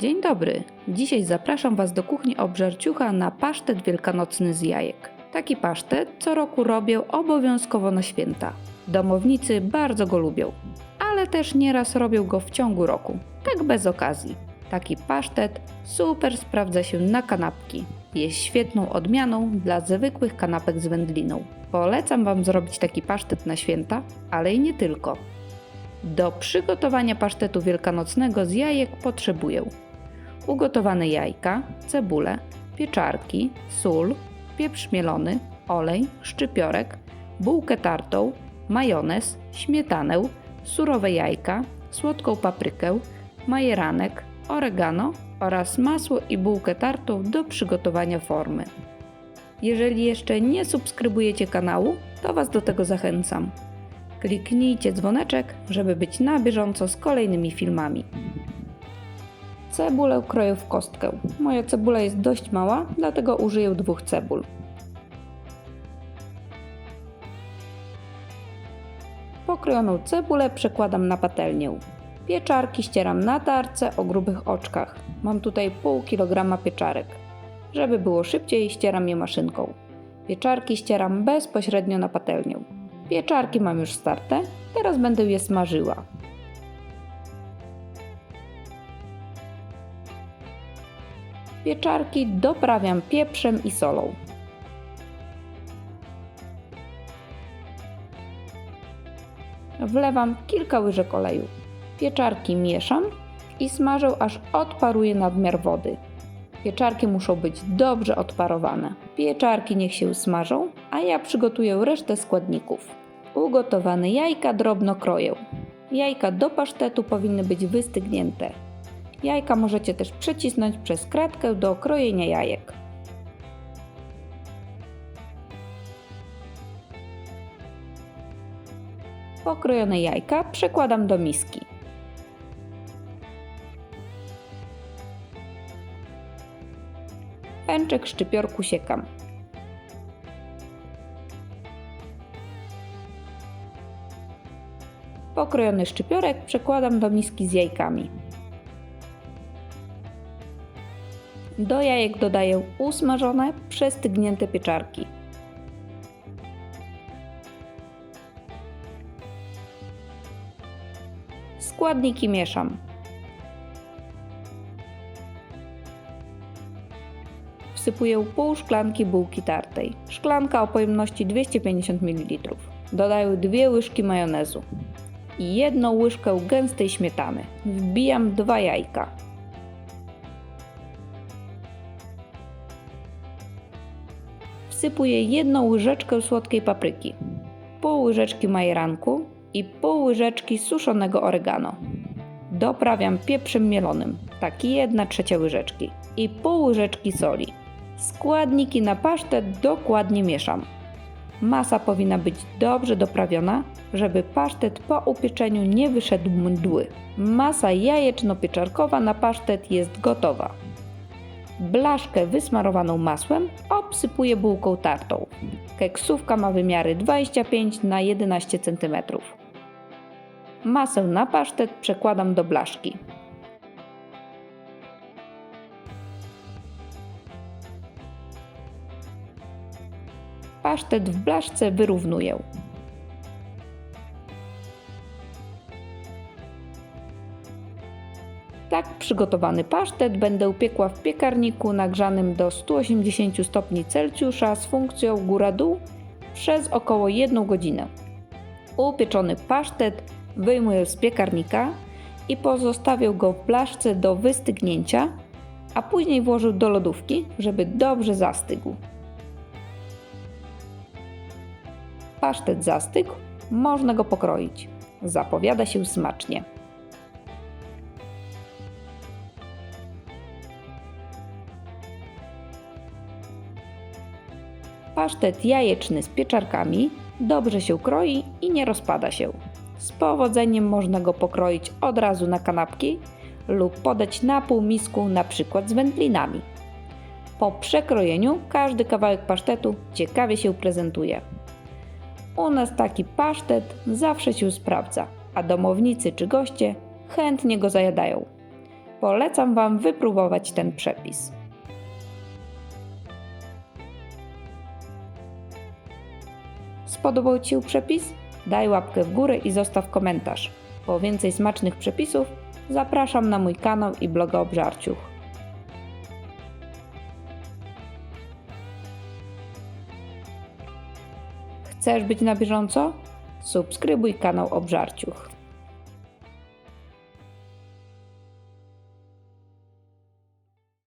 Dzień dobry. Dzisiaj zapraszam Was do kuchni Obżarciucha na pasztet wielkanocny z jajek. Taki pasztet co roku robię obowiązkowo na święta. Domownicy bardzo go lubią, ale też nieraz robią go w ciągu roku, tak bez okazji. Taki pasztet super sprawdza się na kanapki. Jest świetną odmianą dla zwykłych kanapek z wędliną. Polecam Wam zrobić taki pasztet na święta, ale i nie tylko. Do przygotowania pasztetu wielkanocnego z jajek potrzebuję ugotowane jajka, cebulę, pieczarki, sól, pieprz mielony, olej, szczypiorek, bułkę tartą, majonez, śmietanę, surowe jajka, słodką paprykę, majeranek, oregano oraz masło i bułkę tartą do przygotowania formy. Jeżeli jeszcze nie subskrybujecie kanału, to Was do tego zachęcam. Kliknijcie dzwoneczek, żeby być na bieżąco z kolejnymi filmami. Cebulę kroję w kostkę. Moja cebula jest dość mała, dlatego użyję dwóch cebul. Pokrojoną cebulę przekładam na patelnię. Pieczarki ścieram na tarce o grubych oczkach. Mam tutaj pół kilograma pieczarek. Żeby było szybciej, ścieram je maszynką. Pieczarki ścieram bezpośrednio na patelnię. Pieczarki mam już starte, teraz będę je smażyła. Pieczarki doprawiam pieprzem i solą. Wlewam kilka łyżek oleju. Pieczarki mieszam i smażę aż odparuje nadmiar wody. Pieczarki muszą być dobrze odparowane. Pieczarki niech się smażą, a ja przygotuję resztę składników. Ugotowane jajka drobno kroję. Jajka do pasztetu powinny być wystygnięte. Jajka możecie też przecisnąć przez kratkę do krojenia jajek. Pokrojone jajka przekładam do miski. Pęczek szczypiorku siekam. Pokrojony szczypiorek przekładam do miski z jajkami. Do jajek dodaję usmażone, przestygnięte pieczarki. Składniki mieszam. Wsypuję pół szklanki bułki tartej. Szklanka o pojemności 250 ml. Dodaję dwie łyżki majonezu i jedną łyżkę gęstej śmietany. Wbijam dwa jajka. Wsypuję jedną łyżeczkę słodkiej papryki, pół łyżeczki majeranku i pół łyżeczki suszonego oregano. Doprawiam pieprzem mielonym, tak 1 trzecia łyżeczki i pół łyżeczki soli. Składniki na pasztet dokładnie mieszam. Masa powinna być dobrze doprawiona, żeby pasztet po upieczeniu nie wyszedł mdły. Masa jajeczno-pieczarkowa na pasztet jest gotowa. Blaszkę wysmarowaną masłem obsypuję bułką tartą. Keksówka ma wymiary 25 na 11 cm. Masę na pasztet przekładam do blaszki. Pasztet w blaszce wyrównuję. Tak przygotowany pasztet będę upiekła w piekarniku nagrzanym do 180 stopni Celsjusza z funkcją góra-dół przez około 1 godzinę. Upieczony pasztet wyjmuję z piekarnika i pozostawię go w blaszce do wystygnięcia, a później włożę do lodówki, żeby dobrze zastygł. Pasztet zastygł, można go pokroić. Zapowiada się smacznie. Pasztet jajeczny z pieczarkami dobrze się kroi i nie rozpada się. Z powodzeniem można go pokroić od razu na kanapki lub podać na półmisku na przykład z wędlinami. Po przekrojeniu każdy kawałek pasztetu ciekawie się prezentuje. U nas taki pasztet zawsze się sprawdza, a domownicy czy goście chętnie go zajadają. Polecam Wam wypróbować ten przepis. Spodobał Ci się przepis? Daj łapkę w górę i zostaw komentarz. Po więcej smacznych przepisów zapraszam na mój kanał i bloga Obżarciuch. Chcesz być na bieżąco? Subskrybuj kanał Obżarciuch.